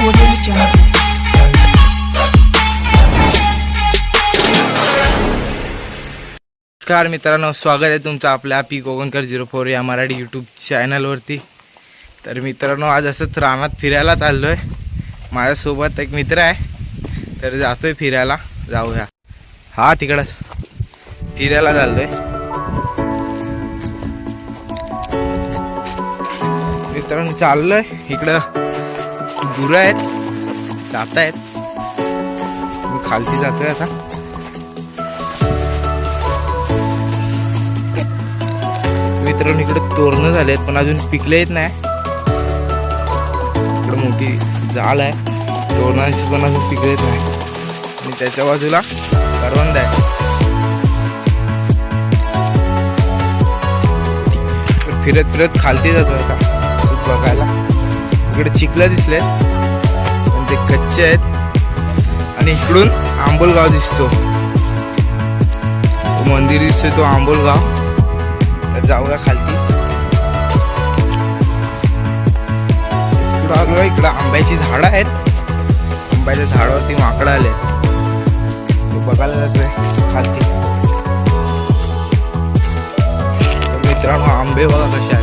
नमस्कार मित्रांनो स्वागत आहे तुमचं आपल्या पी कोकणकर झिरो फोर या मराठी यूट्यूब चॅनलवरती तर मित्रांनो आज असंच रानात फिरायला चाललो आहे माझ्यासोबत एक मित्र आहे. तर जातोय फिरायला. जाऊया. हा तिकडंच फिरायला चाललोय. मित्रांनो चाललोय. इकडं गुरं आहेत जात आहेत. मी खालती जातोय आता. मित्रांनो इकडे तोरणं झाले आहेत पण अजून पिकले येत नाही. इकडे मोठी जाळ आहे. तोरणांची पण अजून पिकले येत नाही. आणि त्याच्या बाजूला करवंद आहे. फिरत फिरत खालती जातो आता. बघायला. इकडे चिखलं दिसले आहेत ते कच्चे आहेत. आणि इकडून आंबोलगाव दिसतो. मंदिर दिसतोय तो आंबोलगाव तर जाऊया खालती इकडं आलो इकडं आंब्याची झाडं आहेत. आंब्याच्या झाडावरती माकडं आले तो बघायला जातोय खालती. मित्रांनो आंबे बघा कसे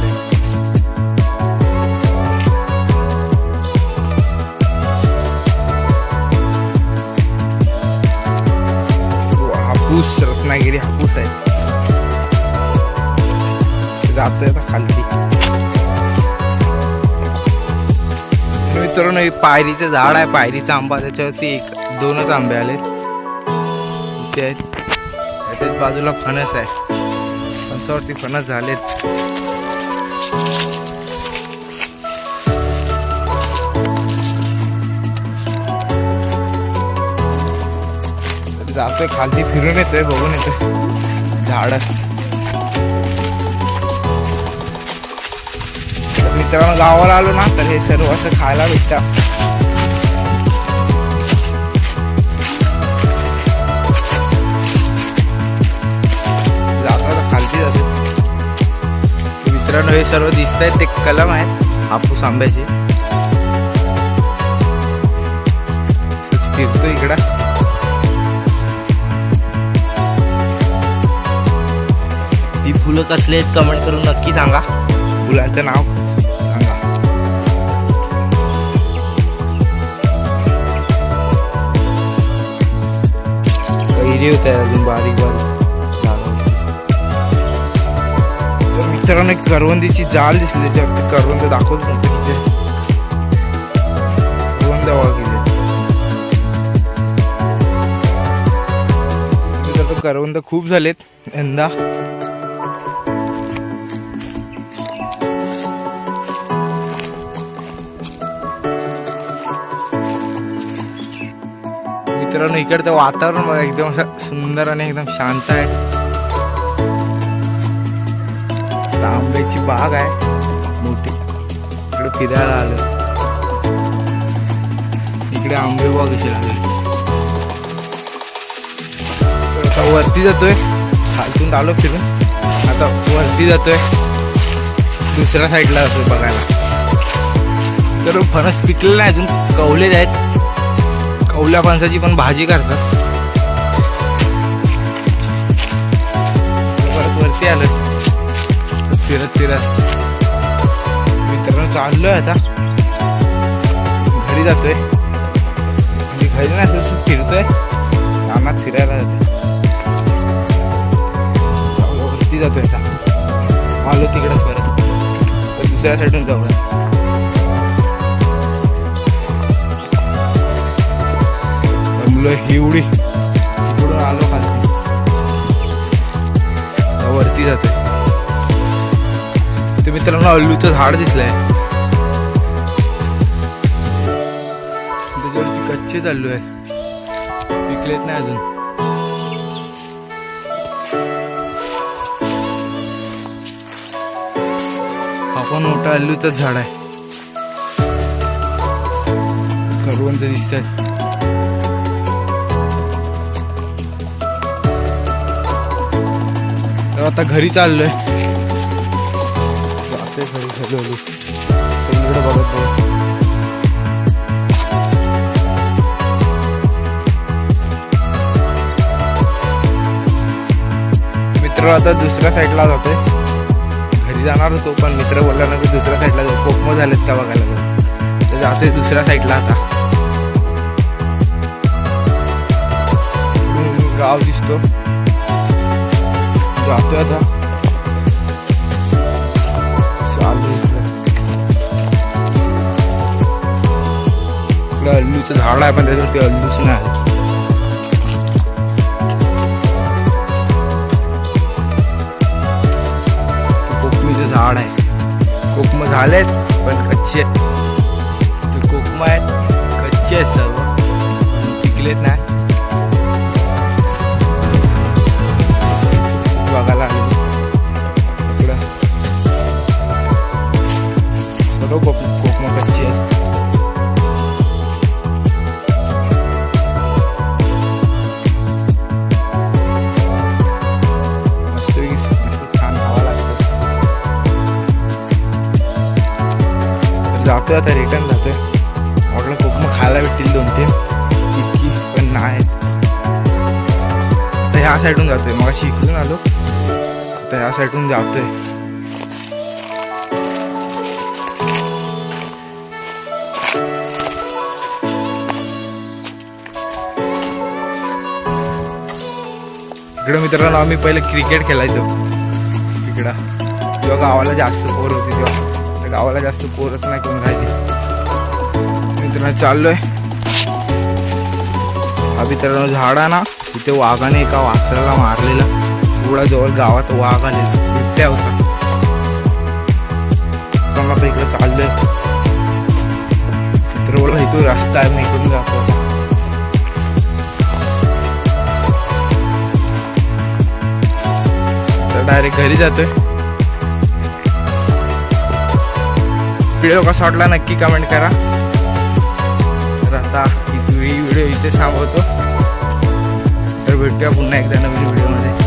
हापूस रत्नागिरी हापूस आहे. जातोय आता खालती. मित्रांनो हे पायरीचं झाड आहे. पायरीचा आंबा त्याच्यावरती एक दोनच आंबे आलेत. आहेत. त्याच्याच बाजूला फणस आहे. फणसावरती फणस झालेत. जातोय खालती फिरून येतोय बघून येतोय. झाड. मित्रांनो गावाला आलो ना तर हे सर्व असं खायला भेटतं. खालती जातो. मित्रांनो हे सर्व दिसत आहेत ते कलम आहेत हापूस आंब्याचे. फिरतो इकडं. फुलं कसले आहेत कमेंट करून नक्की सांगा. फुलांचं नाव सांगा. कैरी होत आहे अजून बारीक बारीक. तर मित्रांनो एक करवंदीची जाल दिसली त्याच्यावरती करवंद दाखवत नव्हतं तिथे करवंद बघा तर करवंद खूप झालेत यंदा. मित्रांनो इकडचं वातावरण बघा एकदम असं सुंदर आणि एकदम शांत आहे. आंब्याची बाग आहे मोठी. इकडे फिरायला आलो इकडे आंबे बाग कशी लागले. आता वरती जातोय. खालतून आलो फिरून. आता वरती जातोय. दुसऱ्या साईडला असतो बघायला. तर फणस पिकलेला नाही अजून कवलेच आहेत. कवल्या फणसाची पण भाजी करतात. परत वरती आलं. फिरत फिरत. मित्रांनो चाललोय आता. घरी जातोय. म्हणजे घरी नाही असं फिरतोय. कामात फिरायला जातोय. वरती जातोय आता. आलो तिकडेच परत. दुसऱ्या साईडून जाऊया. फुलं एवढी पुढं आलो खाली. वरती जाते ते मित्रांनो अल्लूचं झाड दिसलंय. त्याच्यावरती कच्चे चाललो आहेत विकलेत नाही अजून. हा पण मोठा अल्लूचंच झाड आहे. करवंत दिसत आहेत आता घरी चाललोय. मित्र आता दुसऱ्या साईडला जातोय. घरी जाणार होतो पण मित्र बोलला ना की दुसऱ्या साईडला जाऊ. कोकमो झालेत का बघायला तर जाते दुसऱ्या साईडला आता. गाव दिसतो. जातोय आता. चालू इकडं अल्लूचं झाड आहे पण त्याच्यावरती अल्लूच नाही. कोकमीचं झाड आहे. कोकम झालेत पण कच्चे कोकम आहेत कच्चे आहेत सर्व. पिकलेत नाही. जातो आता रिटर्न जातोय. म्हटलं खूप मग खायला भेटतील दोन तीन. इतकी पण नाही. तर ह्या साईडून जातोय. मग शिकून आलो. तर ह्या साईडून जातोय. इकडं मित्रांनो आम्ही पहिले क्रिकेट खेळायचो. इकडं. जेव्हा गावाला जास्त बोर होती तेव्हा. तर गावाला जास्त पोरच नाही कोण राहिली. मित्रांनो चाललोय. हा मित्रांनो झाड आहे ना तिथे वाघाने एका वासराला मारलेला. एवढा जवळ गावात वाघ आलेला. बिबट्या होता. इकडे चाललोय. मित्र बोला इथून रस्ता आहे मी इकडून जातो. डायरेक्ट घरी जातोय. व्हिडिओ कसा वाटला नक्की कमेंट करा. तर आता ही व्हिडिओ इथे थांबवतो. तर भेटूया पुन्हा एकदा नवीन व्हिडिओमध्ये